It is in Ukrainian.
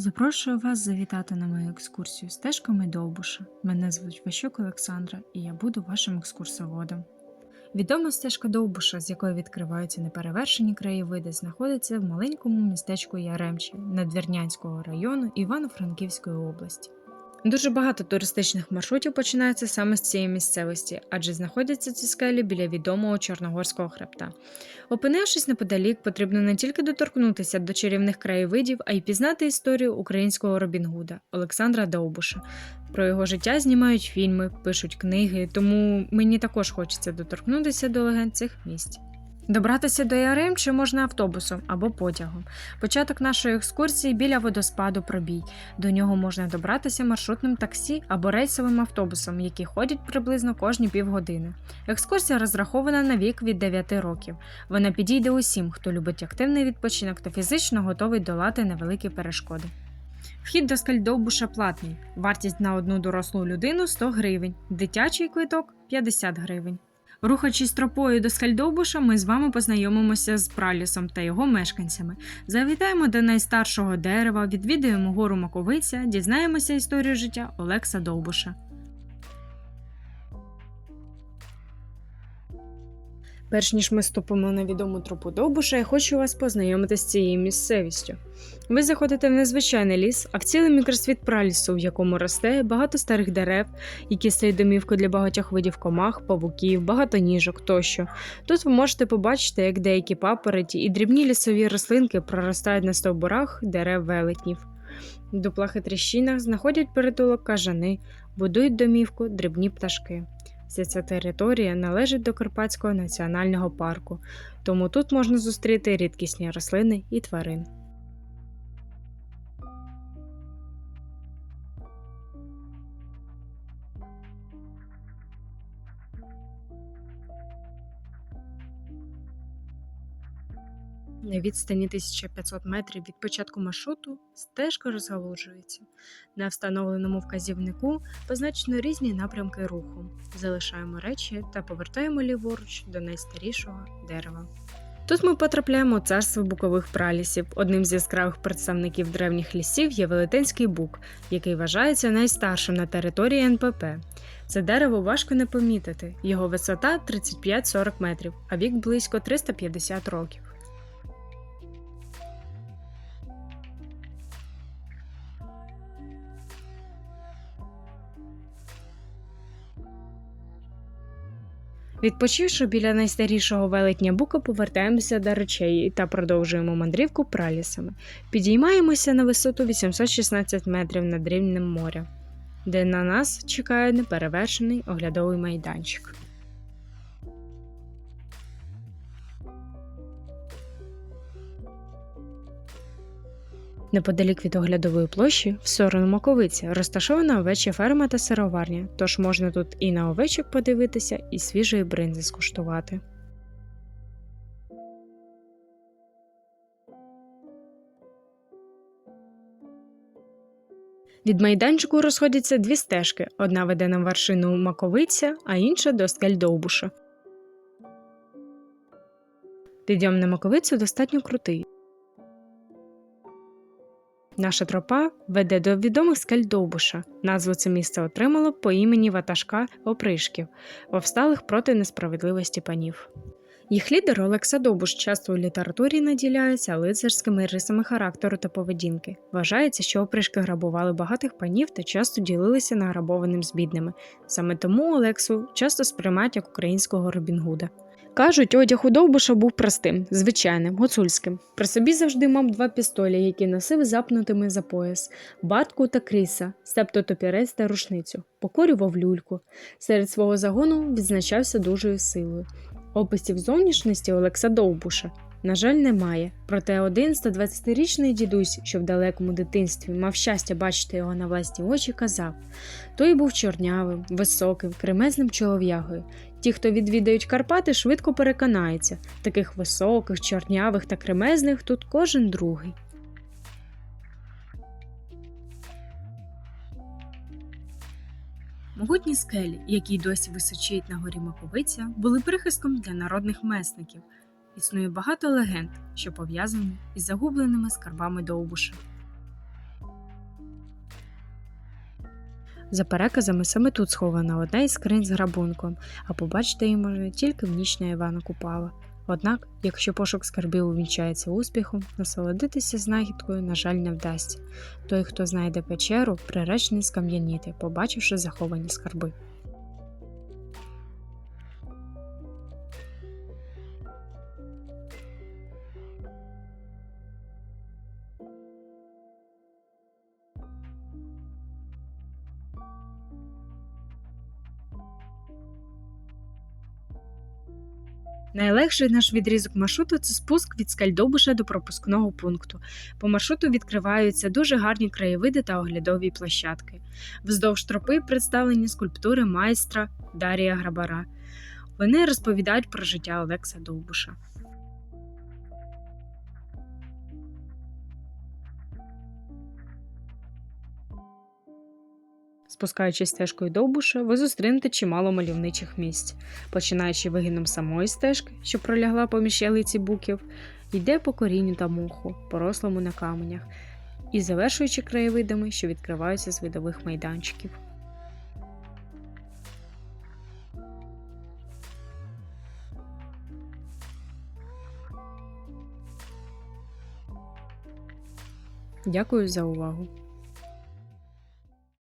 Запрошую вас завітати на мою екскурсію стежками Довбуша. Мене звуть Ващук Олександра, і я буду вашим екскурсоводом. Відома стежка Довбуша, з якої відкриваються неперевершені краєвиди, знаходиться в маленькому містечку Яремчі Надвірнянського району Івано-Франківської області. Дуже багато туристичних маршрутів починається саме з цієї місцевості, адже знаходяться ці скелі біля відомого Чорногорського хребта. Опинившись неподалік, потрібно не тільки доторкнутися до чарівних краєвидів, а й пізнати історію українського Робін Гуда Олександра Довбуша. Про його життя знімають фільми, пишуть книги, тому мені також хочеться доторкнутися до легенд цих місць. Добратися до Яремчі можна автобусом або потягом. Початок нашої екскурсії біля водоспаду Пробій. До нього можна добратися маршрутним таксі або рейсовим автобусом, які ходять приблизно кожні півгодини. Екскурсія розрахована на вік від 9 років. Вона підійде усім, хто любить активний відпочинок та фізично готовий долати невеликі перешкоди. Вхід до скальдовбуша платний. Вартість на одну дорослу людину 100 гривень, дитячий квиток 50 гривень. Рухаючись тропою до скальдовбуша, ми з вами познайомимося з пралісом та його мешканцями. Завітаємо до найстаршого дерева, відвідаємо гору Маковиця, дізнаємося історію життя Олекса Довбуша. Перш ніж ми ступимо на відому тропу Довбуша, я хочу вас познайомити з цією місцевістю. Ви заходите в незвичайний ліс, а в цілий мікросвіт пралісу, в якому росте багато старих дерев, які стають домівкою для багатьох видів комах, павуків, багато ніжок тощо. Тут ви можете побачити, як деякі папороті і дрібні лісові рослинки проростають на стовбурах дерев велетнів. В дуплах тріщинах знаходять притулок кажани, будують домівку дрібні пташки. Вся ця територія належить до Карпатського національного парку, тому тут можна зустріти рідкісні рослини і тварин. На відстані 1500 метрів від початку маршруту стежка розгалужується. На встановленому вказівнику позначено різні напрямки руху. Залишаємо речі та повертаємо ліворуч до найстарішого дерева. Тут ми потрапляємо у царство букових пралісів. Одним з яскравих представників древніх лісів є велетенський бук, який вважається найстаршим на території НПП. Це дерево важко не помітити. Його висота 35-40 метрів, а вік близько 350 років. Відпочивши біля найстарішого велетня бука, повертаємося до речей та продовжуємо мандрівку пралісами. Підіймаємося на висоту 816 метрів над рівнем моря, де на нас чекає неперевершений оглядовий майданчик. Неподалік від оглядової площі, в сторону Маковиці, розташована овечя ферма та сироварня, тож можна тут і на овечок подивитися, і свіжої бринзи скуштувати. Від майданчику розходяться дві стежки: одна веде на вершину Маковиця, а інша до скель Довбуша. Підйом на Маковицю достатньо крутий. Наша тропа веде до відомих скель Довбуша. Назву це місце отримало по імені ватажка опришків, повсталих проти несправедливості панів. Їх лідер Олекса Довбуш часто у літературі наділяється лицарськими рисами характеру та поведінки. Вважається, що опришки грабували багатих панів та часто ділилися награбованим з бідними. Саме тому Олексу часто сприймають як українського Робін Гуда. Кажуть, одяг у Довбуша був простим, звичайним, гуцульським. При собі завжди мав два пістолі, які носив запнутими за пояс, батку та кріса, себто топірець та рушницю, покорював люльку. Серед свого загону відзначався дужою силою. Описів зовнішності Олекса Довбуша, на жаль, немає. Проте один 120-річний дідусь, що в далекому дитинстві мав щастя бачити його на власні очі, казав: той був чорнявим, високим, кремезним чолов'ягою. Ті, хто відвідають Карпати, швидко переконаються, таких високих, чорнявих та кремезних тут кожен другий. Могутні скелі, які досі височіють на горі Маковиця, були прихистком для народних месників. Існує багато легенд, що пов'язані із загубленими скарбами довбуша. За переказами, саме тут схована одна із скринь з грабунком, а побачити її можна тільки в ніч на Івана Купала. Однак, якщо пошук скарбів увінчається успіхом, насолодитися знахідкою, на жаль, не вдасться. Той, хто знайде печеру, приречений скам'яніти, побачивши заховані скарби. Найлегший наш відрізок маршруту це спуск від Скальдобуша до пропускного пункту. По маршруту відкриваються дуже гарні краєвиди та оглядові площадки. Вздовж тропи представлені скульптури майстра Дарія Грабара. Вони розповідають про життя Олекса Довбуша. Спускаючись стежкою Довбуша, ви зустрінете чимало мальовничих місць, починаючи вигином самої стежки, що пролягла поміж ялиці буків, йде по корінню та моху, порослому на каменях, і завершуючи краєвидами, що відкриваються з видових майданчиків. Дякую за увагу!